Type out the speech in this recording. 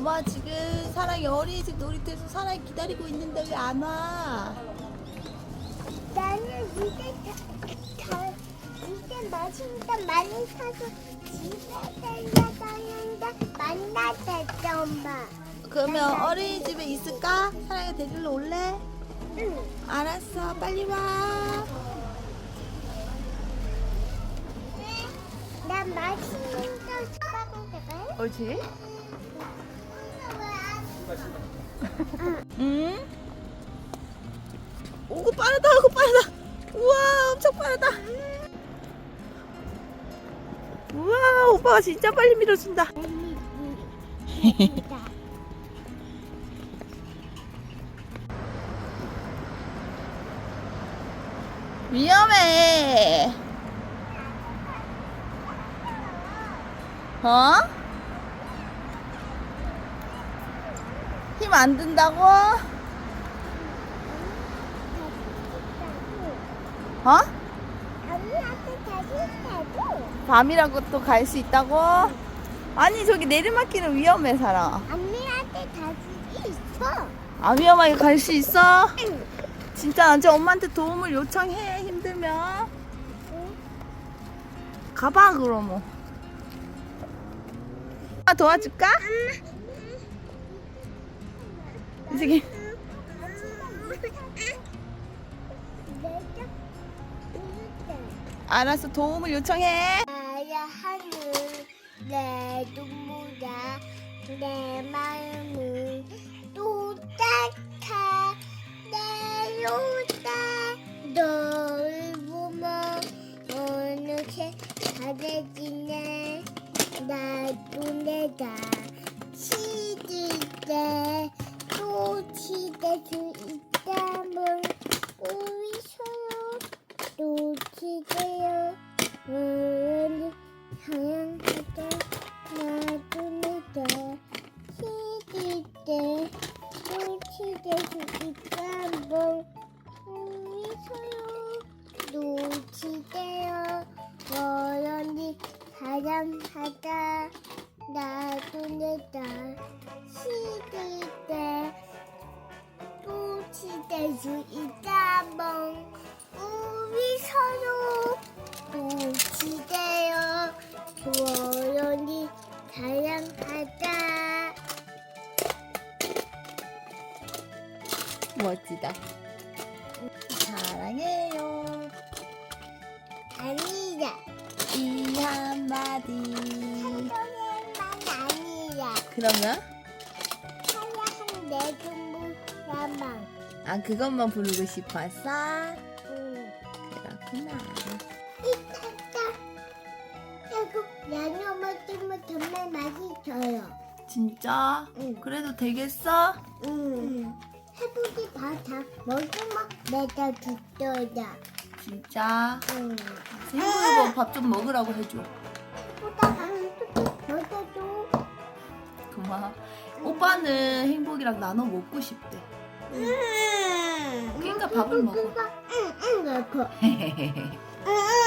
엄마 지금 사랑이 어린이 집 놀이터에서 사랑이 기다리고 있는데 왜 안 와? 나는 이제 다, 다 이제 맛있는 거 많이 사서 집에 데려다니는데 만나자 엄마. 그러면 어린이집에 있을까? 사랑이 데리러 올래? 응. 알았어 빨리 와. 나 맛있는 거 사먹을래? 옳지? 응? 오고 빠르다 오고 빠르다 우와 엄청 빠르다 우와 오빠가 진짜 빨리 밀어준다 위험해 어? 힘 안 든다고? 어? 밤이라고 또 갈 수 있다고? 아니 저기 내리막길은 위험해 사람 언니한테 다시 있어. 안 위험하게 갈 수 있어? 응. 진짜 나한테 엄마한테 도움을 요청해 힘들면 가봐 그러면 엄마 도와줄까? 이제 알았어 도움을 요청해. 나야 하늘 내 눈물아 내 마음은 또 따뜻해 내 로다 너를 보면 어느새 가려지네. 나도 내가 시들 때또 수 있다면 우리 서로 또 기대요. 우리 사랑하자 시들 때또 기대 수 있다면 우리 서로 또 기대요. 우리 사랑하자 내가 시들 수 있다면 우리 서로 또 기대요. 조연이 사랑하자. 멋지다. 사랑해요. 아니야 이 한마디. 한동에만 아니야 그러면? 사랑한 내 동무 나만 아 그것만 부르고 싶었어? 응. 그렇구나 이따따 그리고 양념을 뜨면 정말 맛있어요 진짜? 응. 그래도 되겠어? 응. 해보기 다다 먹으면 내가 죽더라 진짜? 응. 행복이 밥좀 먹으라고 해줘 보다가 먹어도 고마워 오빠는 행복이랑 나눠 먹고 싶대 응. 밥을 먹어. 응 응 그렇고 응응